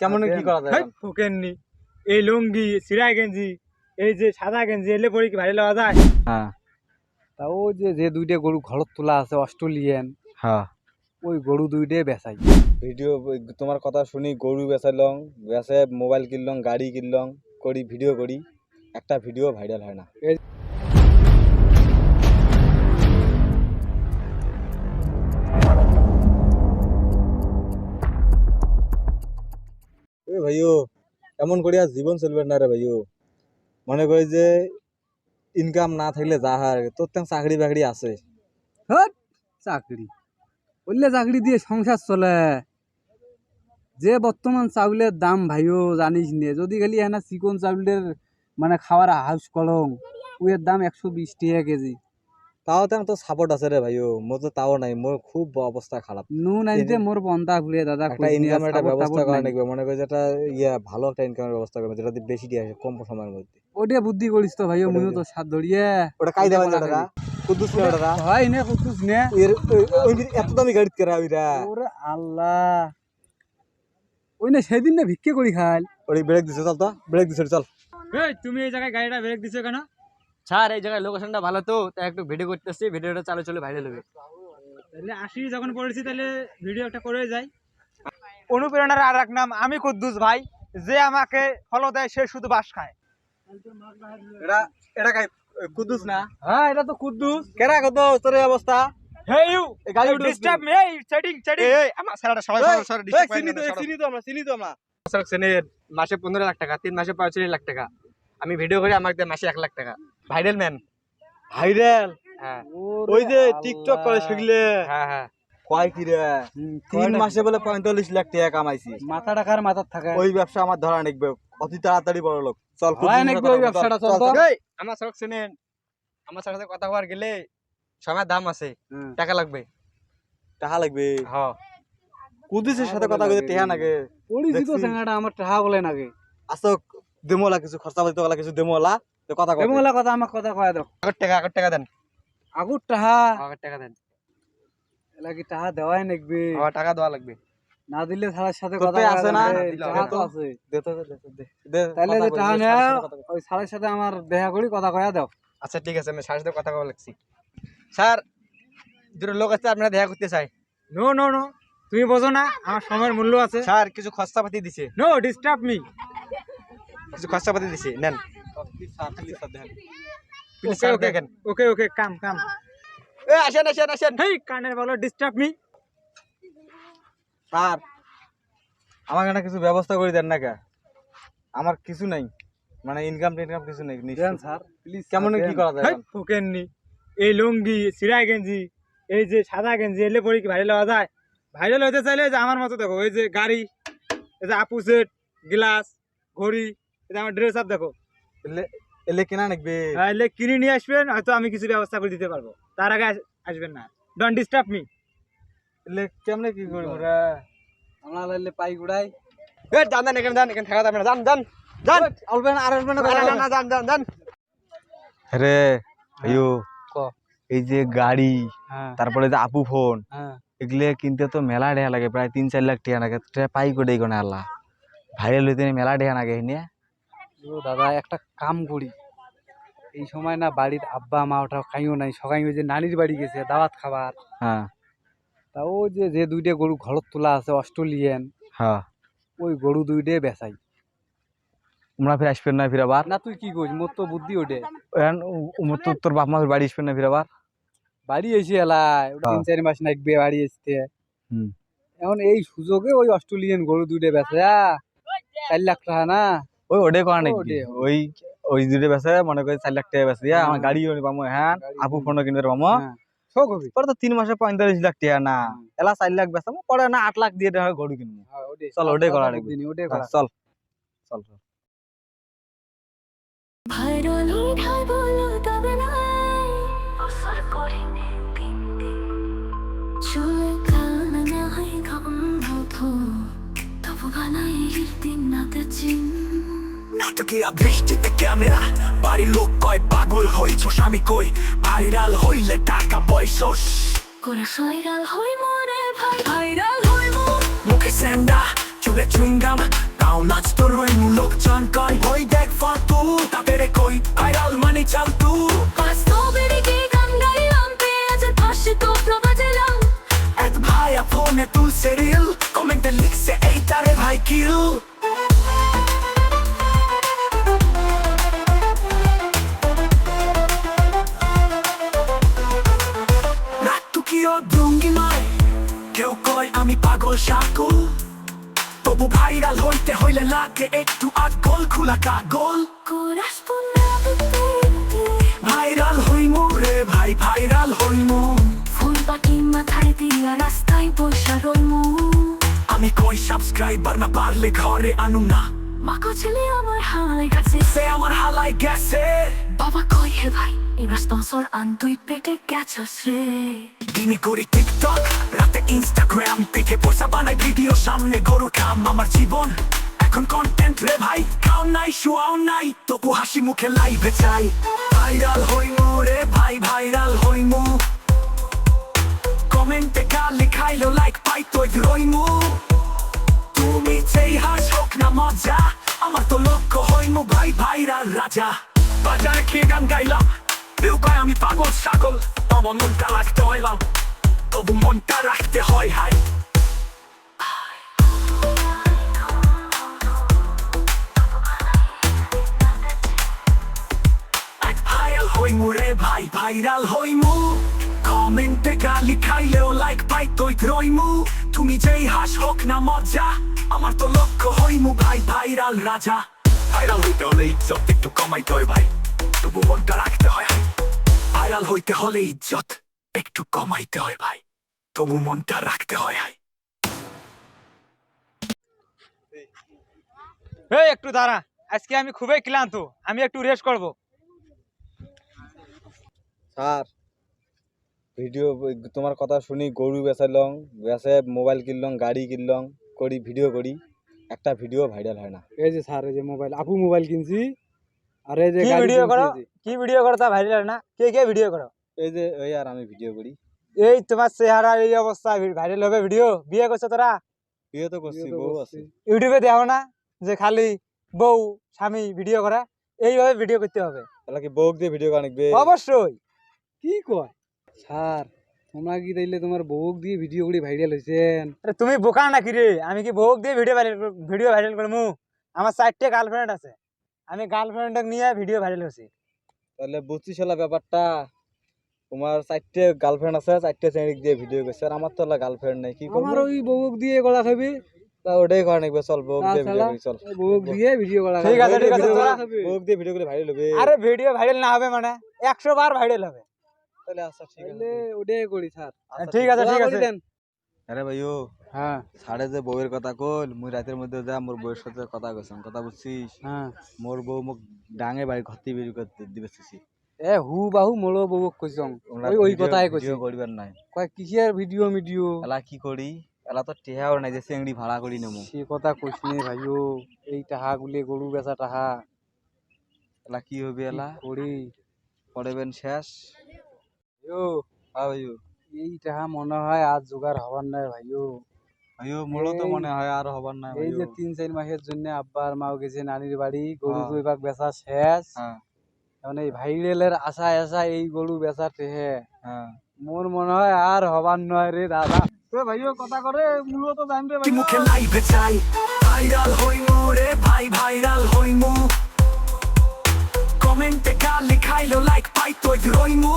কেমন কি করা যায়? হেই, ফোকেননি এই লুঙ্গি সিরা গেঞ্জি এই যে সাদা গেঞ্জি এলে পরে কি ভারী লওয়া যায়? হ্যাঁ। তা ও যে যে দুইটা গরু ঘরত তোলা আছে অস্ট্রেলিয়ান হ্যাঁ। ওই গরু দুইটে বেচাই। ভিডিও তোমার কথা শুনি গরু বেচাইলং বেচে মোবাইল কিনলং গাড়ি কিনলং করি ভিডিও করি একটা ভিডিও ভাইরাল হয় না। ভাইও, এমন করি আর জীবন চলবে না রে ভাইও। মনে করি যে ইনকাম না থাকলে যা হয় তোর তেমন চাকরি বাকরি আছে। চাকরি। বললে চাকরি দিয়ে সংসার চলে। যে বর্তমান চাউলের দাম ভাইও, জানিস নে। যদি খালি এনা চিকন চাউলের মানে খাওয়ার হাউস করং উয়ের দাম একশো বিশ টাকা কেজি। তাও তেমন তো সাপোর্ট আছে রে ভাইও মোর তো তাও নাই মোর খুব অবস্থা খারাপ নুন আনতে মোর বন্ধা ঘুরে দাদা একটা ইনকামের একটা ব্যবস্থা করা লাগবে মনে করি যেটা ইয়া ভালো একটা ইনকামের ব্যবস্থা করবে যেটা বেশি দিয়ে আসে কম সময়ের মধ্যে। ওটা বুদ্ধি করিস তো ভাইও ওটা মুইও দে। তো সাথ ধরিয়ে ওটা কাই যায় বলা কুদ্দুস কে ওটা হয় নে কুতুস নে? ওই এত দামি গাড়ি করা ওইটা। ওরে আল্লাহ। ওই না সেদিন না ভিক্ষে করি খাই ওই ব্রেক দিছে চল তো ব্রেক দিছে চল। এই তুমি এই জায়গায় গাড়িটা ব্রেক দিছো কেন? স্যার এই জায়গায় লোকেশনটা ভালো তো তাই একটু ভিডিও করতেছি ভিডিওটা চালু চলে ভাইরাল হবে। তাহলে আসি যখন পড়েছি তাহলে ভিডিও একটা করে যাই। অনুপ্রেরণার আর এক নাম আমি কুদ্দুস ভাই যে আমাকে ফলো দেয় সে শুধু বাস খায়। এটা এটা কাই কুদ্দুস না? হ্যাঁ এটা তো কুদ্দুস। কেরা কত তোর অবস্থা? হে ইউ এই গাড়ি উঠে ডিস্টার্ব মি এই সেটিং সেটিং এই আমার স্যারটা সবাই সবাই এই, চিনি তো চিনি তো আমরা চিনি তো আমরা। ডিস্টার্ব শ্রেণির মাসে পনেরো লাখ টাকা তিন মাসে পঁয়ত্রিশ লাখ টাকা। আমি ভিডিও করি আমাকে মাসে এক লাখ টাকা। ভাইরাল ম্যান ভাইরাল হ্যাঁ। ওই যে টিকটক করে শিখলে হ্যাঁ হ্যাঁ। কয় কি রে? তিন মাসে বলে পঁয়তাল্লিশ লাখ টাকা কামাইছি। মাথা টাকার মাথার থাকে। ওই ব্যবসা আমার ধরা নিকবে। অতি তাড়াতাড়ি বড় লোক। চল ওই ব্যবসাটা চল আমার সড়ক চেনেন আমার সাথে কথা হওয়ার গেলে সময় দাম আছে। টাকা লাগবে। টাকা লাগবে। হ্যাঁ সাথে কথা কইতে টেহা নাগে। পড়িছি তো আমার টাহা বলে নাকি আসো দেমোলা কিছু খরচা পাতি কিছু দেমোলা। তো কথা কয় এমন কথা আমার কথা কয়া দাও। আগের টাকা আগের টাকা দেন। আগুর টাহা আগের টাকা দেন। এলাকি টাহা দেওয়াই নাকবে? আমার টাকা দেওয়া লাগবে। না দিলে সারার সাথে কথা আছে না? যাবে, দিলে টাহা হবে তো তো। আছে। দে তো দে তো, দে দে তাহলে যে কই, টাহা দে, নেয়া সারের সাথে কথা কই। ওই সারের সাথে আমার দেখা করি কথা কয়া দাও। আচ্ছা ঠিক আছে আমি স্যারের সাথে কথা লাগছি। স্যার দুটো লোক আছে আপনারা দেখা করতে চাই। নো নো নো তুমি বোঝো না আমার সময়ের মূল্য আছে। স্যার কিছু খরচা পাতি দিছে। নো ডিস্টার্ব মি কিছু খরচা পাতি দিছে নেন। ওকে ওকে ওকে ওকে কাম কাম। এ আসেন আসেন আসেন। হেই কানের বলো ডিস্টার্ব মি স্যার আমাকে না কিছু ব্যবস্থা করে দেন না কে? আমার কিছু নাই। মানে ইনকাম টিনকাম কিছু নেই। দেন স্যার প্লিজ কেমন কি করা যায় ফোকেননি এই লুঙ্গি সিরা গেঞ্জি এই যে সাদা গেঞ্জি এলে পরে কি ভাইরাল হওয়া যায়? ভাইরাল হতে চাইলে যে আমার মতো দেখো এই যে গাড়ি এই যে আপু সেট গ্লাস ঘড়ি এই যে আমার ড্রেস আপ দেখো। এলে এলে কেনা নাকবে? হ্যাঁ, এলে কিনে নিয়ে আসবেন হয়তো আমি কিছু ব্যবস্থা করে দিতে পারব। তার আগে আসবেন না। ডোন্ট ডিস্টার্ব মি এলে কেমনে কি করি মোরা আমরা লাইলে পাই গুড়াই। এ যান যান এখানে যান এখানে থাকা যাবে না। যান যান যান। অলবেন আর অলবেন না, না, না, যান যান যান। রে ভাইও ক। এই যে গাড়ি হ্যাঁ। তারপরে যে আপু ফোন হ্যাঁ। এগুলো কিনতে তো মেলা ঢেয়া লাগে প্রায় তিন চার লাখ টাকা লাগে পাই করে কোনে আল্লাহ। ভাইরাল হইতে নি মেলা ঢেয়া লাগে নিয়ে ও দাদা একটা কাম করি। এই সময় না বাড়ির আব্বা মা ওটা খাইও নাই। সকাল ওই যে নানির বাড়ি গেছে দাওয়াত খাবার। হ্যাঁ। তা ও যে যে দুইটা গরু ঘরত তোলা আছে অস্ট্রেলিয়ান হ্যাঁ। ওই গরু দুইটে বেচাই। তোমরা ফির আসবেন না ফির আবার? না তুই কি করিস মোর তো বুদ্ধি ওঠে এখন উ- উ- তোর তোর বাপ মার বাড়ি আসবেন না ফির আবার? বাড়ি এসে এলাই তিন চার মাস নাকবে বাড়ি আসতে হুম। এখন এই সুযোগে ওই অস্ট্রেলিয়ান গরু দুইটা বেচে চার লাখ টাকা না? ওই ওটাই করা নাকি। ওই ওই দুটো বেসে মনে করি চার লাখ টাকা বেসে দিয়া আমার হ্যাঁ। গাড়িও পাবো হ্যাঁ। আপু কিনবো। ফোনও কিনতে পাবো। হ্যাঁ। পরে তো তিন মাসে পঁয়তাল্লিশ লাখ টাকা না। এলা চার লাখ বেসামো পরে না আট লাখ দিয়ে দেওয়া হয় গরু কিনবো। হ্যাঁ, চল, ওটাই করা করা চল চল। চল ভাইরাল উঠাই বলো তবে নাই। অসর করে দিন। দিন নাটকীয় বৃষ্টিতে ক্যামেরা বাড়ির লোক কয় পাগল হইছ স্বামী কই? ভাইরাল হইলে টাকা পয়সা করে ভাইরাল হই মরে ভাই ভাইরাল হই মুখে স্যান্ডা চুলে চুইংগাম তাও নাচ তো রইমু লোকজন কয় ওই দেখ ফাতু তাদের কই ভাইরাল মানে চালতু বাস্তবের কি গান গাইলাম পেঁয়াজের পাশে এক ভাইয়া তুলছে রিল কমেন্টে লিখছে এই তারে ভাই কিল ডুঙ্গি নয় কেউ কয় আমি পাগল সাকুল। তবু ভাইরাল হইতে হইলে লাগে একটু আগল খোলা কাগল। ভাইরাল হইমু রে ভাই ভাইরাল হইমু। ফুল পাখি মাথায় দিয়া রাস্তায় বসা রইমু। আমি কই সাবস্ক্রাইবার না পারলে ঘরে আনু না। মাকো ছেলে আমার হালাই কাছে সে আমার হালাই গেছে। বাবা টিকটক রাতে বানাই ভিডিও সামনে গরু কাম আমার জীবন। এখন কন্টেন্ট রে ভাই খাও নাই, শুয়াও নাই, তবু হাসি মুখে লাইভে চাই। ভাইরাল হইমু রে ভাই ভাইরাল কমেন্টে গালি খাইলো লাইক পাই তো রইমু। তুমি যেই হাস হোক না মজা, আমার তো লক্ষ্য হইমু ভাই ভাইরাল রাজা। বাজারে খেয়ে গান গাইলাম কেউ কয় আমি পাগল ছাগল আমার মনটা রাখতে হইলাম তবু মনটা রাখতে হয় হাই হইমু রে ভাই, ভাইরাল হইমু কমেন্টে গালি খাইলেও লাইক পাই, তুই রইমু তুমি যেই হাস হোক না মজা, আমার তো লক্ষ্য হইমু ভাই, ভাইরাল রাজা। ভাইরাল হইতে হলে ইজ্জত একটু কমাইতে হয় ভাই তবু মনটা রাখতে হয় ভাই ভাইরাল হইতে হলে ইজ্জত একটু কমাইতে হয় ভাই তবু মনটা রাখতে হয় ভাই এই একটু দাঁড়া। আজকে আমি খুবই ক্লান্ত আমি একটু রেস্ট করব। স্যার ভিডিও তোমার কথা শুনি গরু বেচাইলং বেচে মোবাইল কিনলং গাড়ি কিনলং করি ভিডিও করি। একটা ভিডিও ভাইরাল হয় না। এই যে স্যার এই যে মোবাইল আপু মোবাইল কিনছি আর এই যে কি ভিডিও করো? কি ভিডিও করো? তা ভাইরাল না। কে কে ভিডিও করো? এই যে ওই আর আমি ভিডিও করি। এই তোমার চেহারা এই অবস্থা ভাইরাল হবে ভিডিও বিয়ে করছ তোরা? বিয়ে তো করছি বউ আছে। ইউটিউবে দেখো না যে খালি বউ স্বামী ভিডিও করা। এইভাবে ভিডিও করতে হবে। তাহলে কি বউক দিয়ে ভিডিও কানিকবে অবশ্যই। কি কয়? স্যার তোমরা কি তাইলে তোমার বউক দিয়ে ভিডিও করে ভাইরাল হয়েছেন আরে তুমি বোকা নাকি রে? আমি কি বউক দিয়ে ভিডিও ভাইরাল ভিডিও ভাইরাল করব আমার চারটে গার্লফ্রেন্ড আছে। আমি গার্লফ্রেন্ড নিয়ে ভিডিও ভাইরাল হয়েছি তাহলে বুঝছিস শালা ব্যাপারটা? তোমার চারটে গার্লফ্রেন্ড আছে চারটে চ্যানেল দিয়ে ভিডিও করছে আর আমার তো গার্লফ্রেন্ড নাই। কি আমার করব? ওই বউক দিয়ে গলা খাবে। তা ওটাই করে নাকবে চল বউক দিয়ে ভিডিও করি চল। বউক দিয়ে ভিডিও গলা ঠিক আছে, ঠিক আছে, বউক দিয়ে ভিডিও করে ভাইরাল হবে। আরে ভিডিও ভাইরাল না হবে মানে একশো বার ভাইরাল হবে। তাহলে আচ্ছা ঠিক আছে ওটাই করি স্যার। আচ্ছা, ঠিক আছে ঠিক আছে। আরে ভাইও হ্যাঁ। সাড়ে যে বউয়ের কথা কল মুই রাতের মধ্যে যা মোর বউয়ের সাথে কথা কইছাম কথা বুঝছিস? হ্যাঁ। মোর বউ মোক ডাঙে বাড়ি ঘর থেকে বের করতে দিবেছিস এ হু বাহু মোলো বউক কইছং। ওই ওই কথাই কইছি। ভিডিও করিবার নাই। কয় কিসের ভিডিও ভিডিও এলা কি করি? এলা তো টেহাও নাই যে চেংড়ি ভাড়া করি নেমু। সে কথা নে ভাইও এই টাহা গুলি গরু বেচা টাহা। এলা কি হবে এলা? করি? পড়েবেন শেষ। ভাইও হ্যাঁ ভাইও এই মনে হয় আজ জোগাড় হবার নাই ভাইও ভাইও মোরও মনে হয় আর হবার নাই এই যে তিন চার মাসের জন্য আব্বা আর মাও গেছে নানির বাড়ি গরু। তো বেচা শেষ। এই ভাইরেলের আশায় আশায় এই গরু বেচা টেহে মোর মনে হয় আর হবার নয় রে দাদা। তো ভাইও কথা করে মূলত জানবে কি মুখে লাইভে চাই। ভাইরাল হইমু রে ভাই ভাইরাল হইমু। কমেন্টে খাইলো লাইক পাই তো রইমু।